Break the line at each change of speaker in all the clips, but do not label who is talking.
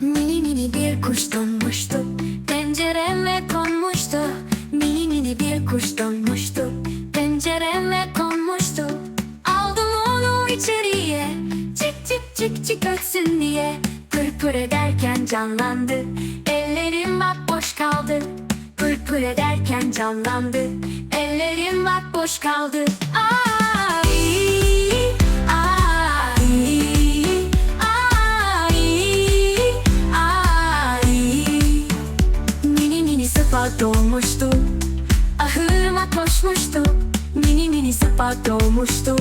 Mini mini bir kuş donmuştu. Pencereme konmuştu. Mini mini bir kuş donmuştu. Pencereme konmuştu. Aldım onu içeriye. Çık çık çık çık diye. Pır pır canlandı. Ellerim bak boş kaldı. Pır pır canlandı. Ellerim bak boş kaldı. Ay sıpa doğmuştu Ahırıma koşmuştu. Mini mini sıpa doğmuştu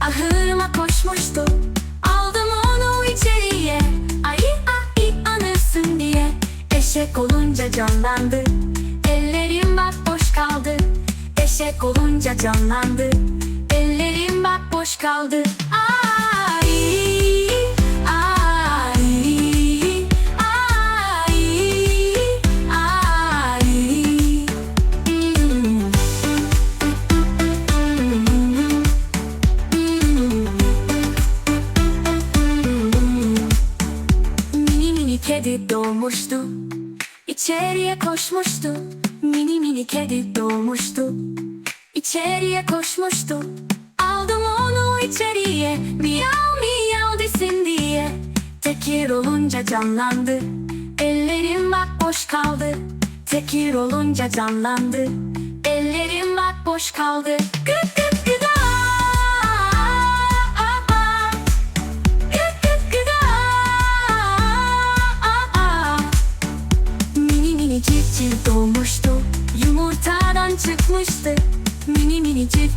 Ahırıma koşmuştu. Aldım onu içeriye. Ay ay anırsın diye. Eşek olunca canlandı. Ellerim bak boş kaldı. Eşek olunca canlandı. Ellerim bak boş kaldı. Ay doğmuştu. İçeriye koşmuştu. Mini mini kedi doğmuştu. İçeriye koşmuştu. Aldım onu içeriye. Miyav miyav desin diye. Tekir olunca canlandı. Ellerim bak boş kaldı. Tekir olunca canlandı. Ellerim bak boş kaldı. Gık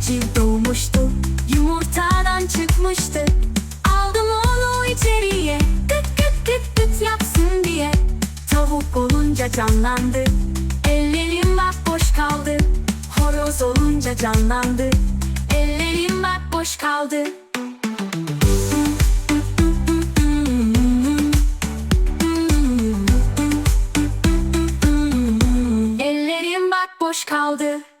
çiftçi doğmuştu. Yumurtadan çıkmıştı. Aldım onu içeriye. Tıt tıt tıt tıt yapsın diye. Tavuk olunca canlandı. Ellerim bak boş kaldı. Horoz olunca canlandı. Ellerim bak boş kaldı. Ellerim bak boş kaldı.